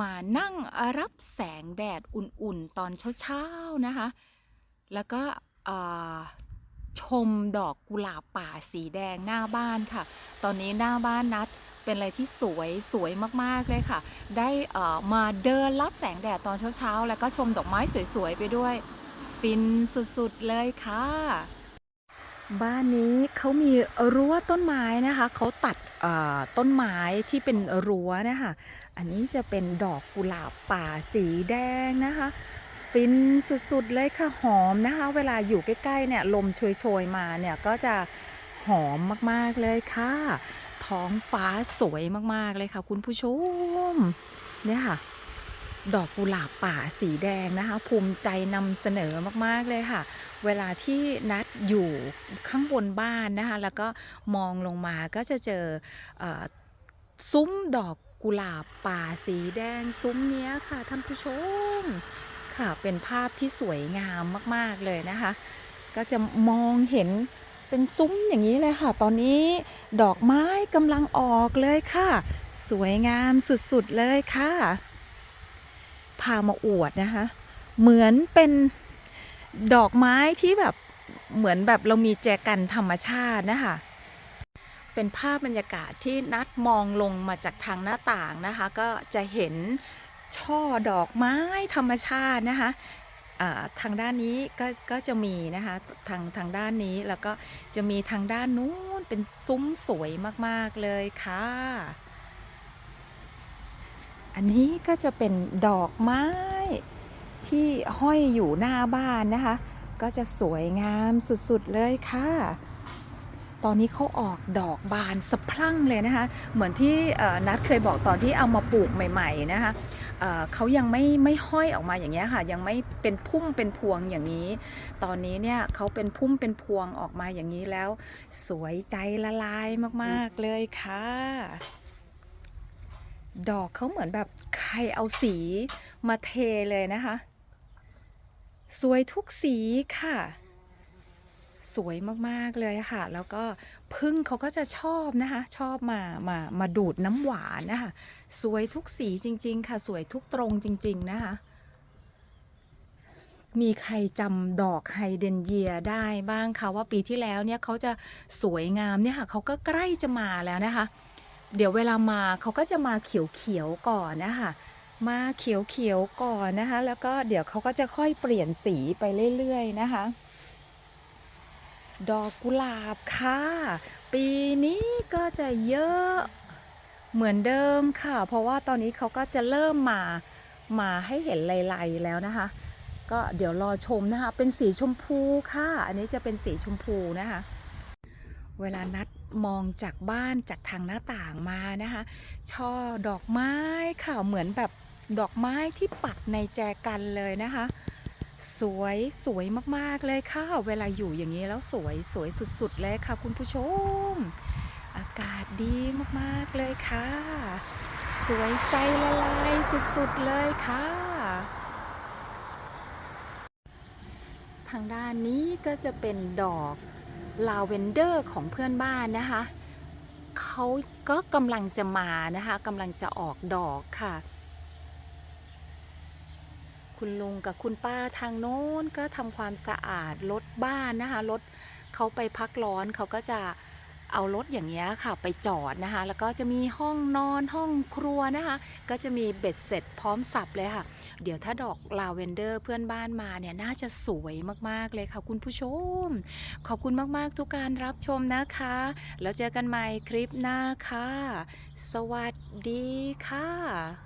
มานั่งรับแสงแดดอุ่นๆ ตอนเช้าๆนะคะ แล้วก็ชมดอกกุหลาบป่าสีแดงหน้าบ้านค่ะ ตอนนี้หน้าบ้านนัดเป็นอะไรที่สวยสวยมากๆเลยค่ะ ได้เอ่อมาเดินรับแสงแดดตอนเช้าๆ แล้วก็ชมดอกไม้สวยๆ ไปด้วย ฟินสุดๆเลยค่ะ บ้านนี้เขามีรั้วต้นไม้นะคะเขาตัดต้นไม้ที่เป็นรั้วนะคะอันนี้จะเป็นดอกกุหลาบป่าสีแดงนะคะ ฟินสุดๆเลยค่ะหอมนะคะ เวลาอยู่ใกล้ๆเนี่ยลมโชยๆมาเนี่ยก็จะหอมมากๆเลยค่ะ ท้องฟ้าสวยมากๆเลยค่ะ คุณผู้ชมเนี่ยค่ะ ดอกกุหลาบป่าสีแดงนะคะ ภูมิใจนำเสนอมาก ๆ เลยค่ะ เวลาที่นัดอยู่ข้างบนบ้านนะคะ แล้วก็มองลงมาก็จะเจออซุ้มดอกกุหลาบป่าสีแดง ซุ้มเนี้ยค่ะท่านผู้ชมค่ะ เป็นภาพที่สวยงามมาก ๆ เลยนะคะ ก็จะมองเห็นเป็นซุ้มอย่างนี้เลยค่ะ ตอนนี้ดอกไม้กำลังออกเลยค่ะ สวยงามสุด ๆ เลยค่ะ พามาอวดนะคะ เหมือนเป็นดอกไม้ที่แบบเหมือนแบบเรามีแจกันธรรมชาตินะคะเป็นภาพบรรยากาศที่นัดมองลงมาจากทางหน้าต่างนะคะ ก็จะเห็นช่อดอกไม้ธรรมชาตินะคะาทางด้านนี้ก็ก็จะมีนะคะทางทางด้านนี้แล้วก็จะมีทางด้านนู้นเป็นซุ้มสวยมาก ๆ เลยค่ะ อันนี้ก็จะเป็นดอกไม้ที่ห้อยอยู่หน้าบ้านนะคะ ก็จะสวยงามสุดๆเลยค่ะ ตอนนี้เขาออกดอกบานสะพรั่งเลยนะคะ เหมือนที่นัดเคยบอกตอนที่เอามาปลูกใหม่ๆนะคะเเขายังไม่ไม่ห้อยออกมาอย่างเงี้ยค่ะ ยังไม่เป็นพุ่มเป็นพวงอย่างนี้ ตอนนี้เนี่ยเขาเป็นพุ่มเป็นพวงออกมาอย่างนี้แล้ว สวยใจละลายมากๆเลยค่ะ ดอกเขาเหมือนแบบใครเอาสีมาเทเลยนะคะ สวยทุกสีค่ะ สวยมากๆเลยค่ะ แล้วก็พึ่งเขาก็จะชอบนะคะ ชอบมามามาดูดน้ำหวานนะคะ สวยทุกสีจริง ๆ ค่ะ สวยทุกตรงจริง ๆ นะคะ มีใครจำดอกไฮเดรนเยียได้บ้างคะว่าปีที่แล้วเนี่ยเขาจะสวยงามเนี่ยค่ะเขาก็ใกล้จะมาแล้วนะคะ เดี๋ยวเวลามาเขาก็จะมาเขียวๆก่อนนะคะมาเขียวๆก่อนนะคะ แล้วก็เดี๋ยวเขาก็จะค่อยเปลี่ยนสีไปเรื่อยๆนะคะ ดอกกุหลาบค่ะ ปีนี้ก็จะเยอะเหมือนเดิมค่ะ เพราะว่าตอนนี้เขาก็จะเริ่มมามาให้เห็นลายๆแล้วนะคะ ก็เดี๋ยวรอชมนะคะ เป็นสีชมพูค่ะ อันนี้จะเป็นสีชมพูนะคะ เวลานัด มองจากบ้านจากทางหน้าต่างมานะคะ ช่อดอกไม้ค่ะเหมือนแบบดอกไม้ที่ปักในแจกันเลยนะคะ สวยสวยมากๆเลยค่ะ เวลาอยู่อย่างนี้แล้วสวยสวยสุดๆเลยค่ะ คุณผู้ชม อากาศดีมากๆเลยค่ะ สวยใจละลายสุดๆเลยค่ะ ทางด้านนี้ก็จะเป็นดอก ลาเวนเดอร์ของเพื่อนบ้านนะคะเขาก็กำลังจะมานะคะกำลังจะออกดอกค่ะ คุณลุงกับคุณป้าทางโน้นก็ทำความสะอาดรถบ้านนะคะรถเขาไปพักร้อนเขาก็จะ เอารถอย่างเงี้ยค่ะไปจอดนะคะ แล้วก็จะมีห้องนอนห้องครัวนะคะ ก็จะมีเบ็ดเสร็จพร้อมสับเลยค่ะ เดี๋ยวถ้าดอกลาเวนเดอร์เพื่อนบ้านมาเนี่ยน่าจะสวยมากๆเลยค่ะคุณผู้ชม ขอบคุณมากๆทุกการรับชมนะคะ แล้วเจอกันใหม่คลิปหน้าค่ะ สวัสดีค่ะ